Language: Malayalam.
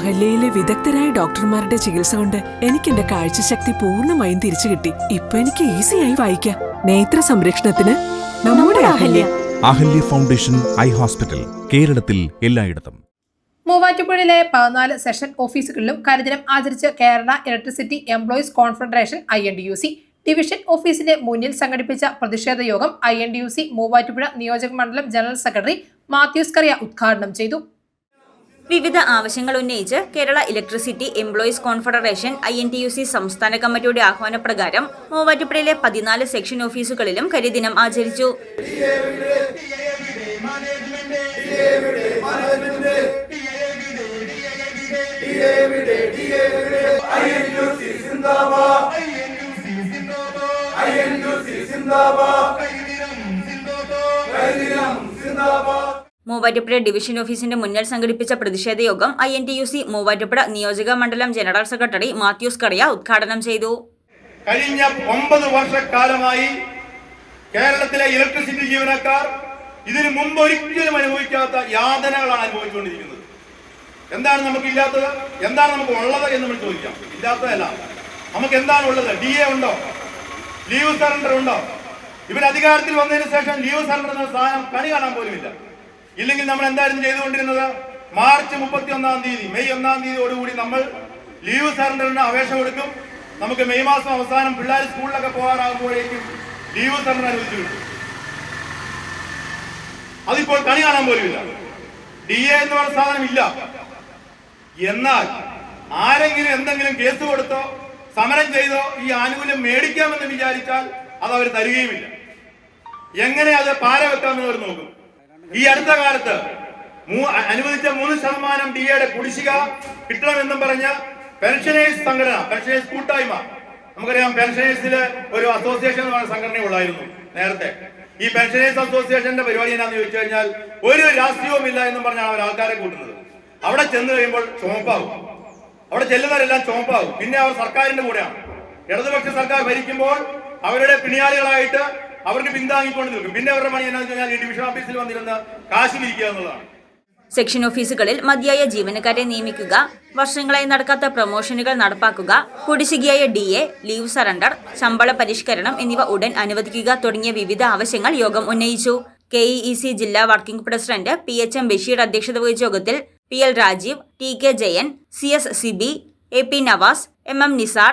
അഹല്യയിലെ വിദഗ്ധരായ ഡോക്ടർമാരുടെ ചികിത്സ കൊണ്ട് എനിക്ക് എന്റെ കാഴ്ചശക്തി പൂർണമായും തിരിച്ചു കിട്ടി. ഇപ്പൊ എനിക്ക് ഈസിയായി വായിക്കാം. നേത്ര സംരക്ഷണത്തിന് നമ്മുടെ Ahalya. Ahalya. Foundation eye hospital കേരളത്തിൽ എല്ലായിടത്തും. മൂവാറ്റുപുഴയിലെ പതിനാല് സെഷൻ ഓഫീസുകളിലും കരിദിനം ആചരിച്ച് Kerala electricity employees confederation I N D U C division ഓഫീസിന്റെ മുന്നിൽ സംഘടിപ്പിച്ച പ്രതിഷേധ യോഗം I N D U C Muvattupuzha നിയോജക മണ്ഡലം ജനറൽ സെക്രട്ടറി മാത്യൂസ് കറിയ ഉദ്ഘാടനം ചെയ്തു. വിവിധ ആവശ്യങ്ങൾ ഉന്നയിച്ച് Kerala electricity employees confederation I N T U C സംസ്ഥാന കമ്മിറ്റിയുടെ ആഹ്വാനപ്രകാരം മൂവാറ്റുപുഴയിലെ പതിനാല് സെക്ഷൻ ഓഫീസുകളിലും കരിദിനം ആചരിച്ചു മൂവാറ്റുപുഴ ഡിവിഷൻ ഓഫീസിന്റെ മുന്നിൽ സംഘടിപ്പിച്ച പ്രതിഷേധ യോഗം I N T U C Muvattupuzha നിയോജക മണ്ഡലം ജനറൽ സെക്രട്ടറി മാത്യൂസ് കടയ ഉദ്ഘാടനം ചെയ്തു. കഴിഞ്ഞ ഒമ്പത് വർഷക്കാലമായി കേരളത്തിലെ ഇലക്ട്രിസിറ്റി ജീവനക്കാർ ഇതിനു മുമ്പ് ഒരിക്കലും അനുഭവിക്കാത്ത യാതനകളാണ് അനുഭവിച്ചുകൊണ്ടിരിക്കുന്നത്. എന്താണ് നമുക്ക് ഇല്ലാത്തത്? എന്താണ് നമുക്ക് ഉള്ളത് എന്ന് നമ്മൾ ചോദിക്കാം. ഇല്ലാത്തതല്ല. നമുക്ക് എന്താണ് ഉള്ളത്? ഡി എ ഉണ്ടോ? ലീവ് സറണ്ടർ ഉണ്ടോ? ഇവർ അധികാരത്തിൽ വന്നതിന് ശേഷം ലീവ് സറണ്ടർ എന്ന സാധനം കണി കാണാൻ പോലുമില്ല. ഇല്ലെങ്കിൽ നമ്മൾ എന്തായിരുന്നു ചെയ്തുകൊണ്ടിരുന്നത്? മാർച്ച് മുപ്പത്തി ഒന്നാം തീയതി മെയ് ഒന്നാം തീയതിയോടുകൂടി നമ്മൾ ലീവ് സറണ്ടറിന് അപേക്ഷ കൊടുക്കും. നമുക്ക് മെയ് മാസം അവസാനം പിള്ളേർ സ്കൂളിലൊക്കെ പോകാറാകുമ്പോഴേക്കും ലീവ് സറണ്ടർ അനുവദിച്ചു അതിപ്പോൾ കണി കാണാൻ പോലുമില്ല. ഡി എ എന്ന് പറഞ്ഞ സാധനം ഇല്ല. എന്നാൽ ആരെങ്കിലും എന്തെങ്കിലും കേസ് കൊടുത്തോ സമരം ചെയ്തോ ഈ ആനുകൂല്യം മേടിക്കാമെന്ന് വിചാരിച്ചാൽ അത് അവർ തരികയുമില്ല. എങ്ങനെ അത് പാര വെക്കാമെന്ന് അവർ നോക്കും. ഈ അടുത്ത കാലത്ത് അനുവദിച്ച മൂന്ന് ശതമാനം ഡി എയുടെ കുടിശ്ശിക കിട്ടണമെന്നും പറഞ്ഞ പെൻഷനേഴ്സ് സംഘടന പെൻഷനേഴ്സ് കൂട്ടായ്മ. നമുക്കറിയാം പെൻഷനേഴ്സിൽ ഒരു അസോസിയേഷൻ എന്ന് സംഘടന ഉള്ളായിരുന്നു നേരത്തെ. ഈ പെൻഷനേഴ്സ് അസോസിയേഷന്റെ പരിപാടി എന്നാന്ന് ചോദിച്ചു കഴിഞ്ഞാൽ ഒരു രാഷ്ട്രീയവും ഇല്ല എന്നും പറഞ്ഞാണ് അവർ ആൾക്കാരെ കൂട്ടുന്നത്. അവിടെ ചെന്ന് കഴിയുമ്പോൾ ചുമപ്പാവും അവിടെ ചെല്ലുന്നവരെല്ലാം ചുമപ്പാവും പിന്നെ അവർ സർക്കാരിന്റെ കൂടെയാണ്. ഇടതുപക്ഷ സർക്കാർ ഭരിക്കുമ്പോൾ അവരുടെ പിണിയാളികളായിട്ട് അവർക്ക് പിന്താങ്ങിക്കൊണ്ട് നിൽക്കും. പിന്നെ അവരുടെ പണി എന്താണെന്ന് വെച്ചാൽ ഈ ഡിവിഷൻ ഓഫീസിൽ വന്നിരുന്ന കാശ് പിരിക്കുക എന്നുള്ളതാണ്. സെക്ഷൻ ഓഫീസുകളിൽ മതിയായ ജീവനക്കാരെ നിയമിക്കുക വർഷങ്ങളായി നടക്കാത്ത പ്രൊമോഷനുകൾ നടപ്പാക്കുക കുടിശ്ശികയായ ഡി എ ലീവ് സറണ്ടർ ശമ്പള പരിഷ്കരണം എന്നിവ ഉടൻ അനുവദിക്കുക തുടങ്ങിയ വിവിധ ആവശ്യങ്ങൾ യോഗം ഉന്നയിച്ചു. കെ ഇ സി ജില്ലാ working president P H M Basheer അധ്യക്ഷത വഹിച്ച യോഗത്തിൽ P L Rajeev T K Jayan C S Sibi A P Navas M M Nisar